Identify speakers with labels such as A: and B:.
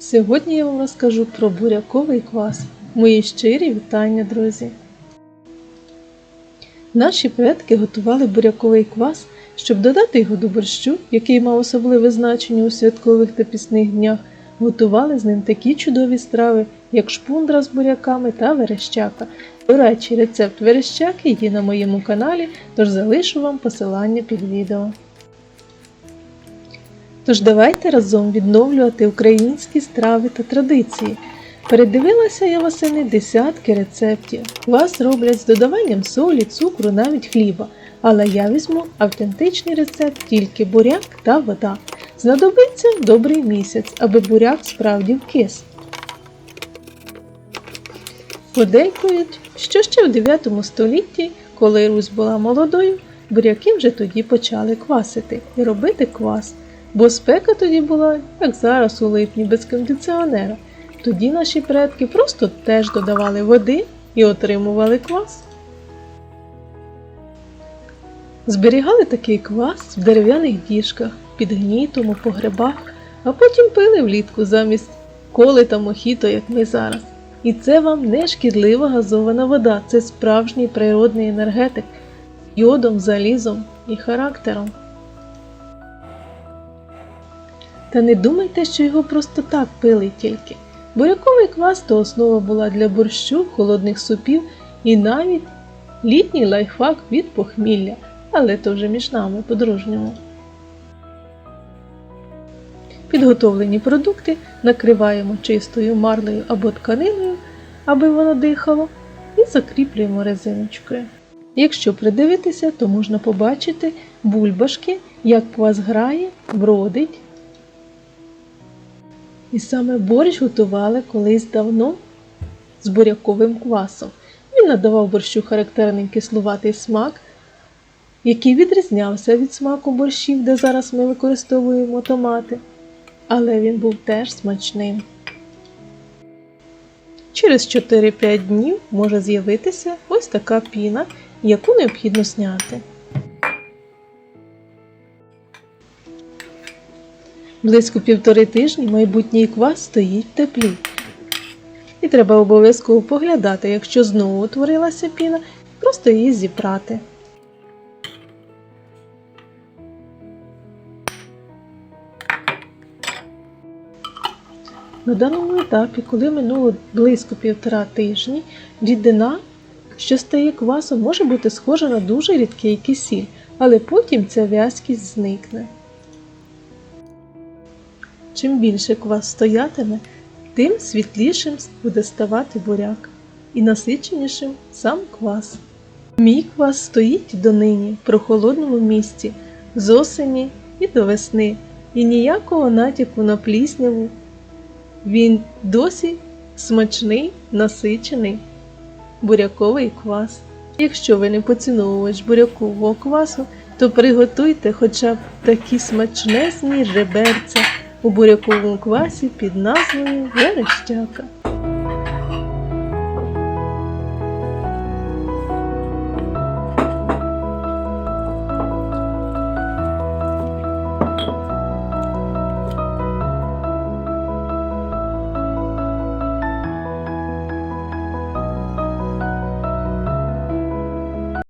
A: Сьогодні я вам розкажу про буряковий квас. Мої щирі вітання, друзі! Наші предки готували буряковий квас, щоб додати його до борщу, який мав особливе значення у святкових та пісних днях. Готували з ним такі чудові страви, як шпундра з буряками та верещака. До речі, рецепт верещаки є на моєму каналі, тож залишу вам посилання під відео. Тож давайте разом відновлювати українські страви та традиції. Передивилася я восени десятки рецептів. Квас роблять з додаванням солі, цукру, навіть хліба. Але я візьму автентичний рецепт тільки буряк та вода. Знадобиться добрий місяць, аби буряк справді вкис. Подейкують, що ще в 9 столітті, коли Русь була молодою, буряки вже тоді почали квасити і робити квас. Бо спека тоді була, як зараз у липні, без кондиціонера. Тоді наші предки просто теж додавали води і отримували квас. Зберігали такий квас в дерев'яних діжках, під гнітом у погребах, а потім пили влітку замість коли та мохіто, як ми зараз. І це вам не шкідлива газована вода, це справжній природний енергетик з йодом, залізом і характером. Та не думайте, що його просто так пили тільки. Буряковий квас то основа була для борщу, холодних супів і навіть літній лайфхак від похмілля, але то вже між нами по-дружньому. Підготовлені продукти накриваємо чистою марлею або тканиною, аби воно дихало, і закріплюємо резиночкою. Якщо придивитися, то можна побачити бульбашки, як квас грає, бродить. І саме борщ готували колись давно з буряковим квасом. Він надавав борщу характерний кислуватий смак, який відрізнявся від смаку борщів, де зараз ми використовуємо томати, але він був теж смачним. Через 4-5 днів може з'явитися ось така піна, яку необхідно зняти. Близько півтори тижні майбутній квас стоїть в теплі. І треба обов'язково поглядати, якщо знову утворилася піна, просто її зібрати. На даному етапі, коли минуло близько півтора тижні, рідина, що стає квасом, може бути схожа на дуже рідкий кисіль, але потім ця в'язкість зникне. Чим більше квас стоятиме, тим світлішим буде ставати буряк і насиченішим сам квас. Мій квас стоїть донині в прохолодному місці, з осені і до весни, і ніякого натяку на плісняву. Він досі смачний, насичений буряковий квас. Якщо ви не поціновувач бурякового квасу, то приготуйте хоча б такі смачнезні реберця у буряковому квасі під назвою Верещака.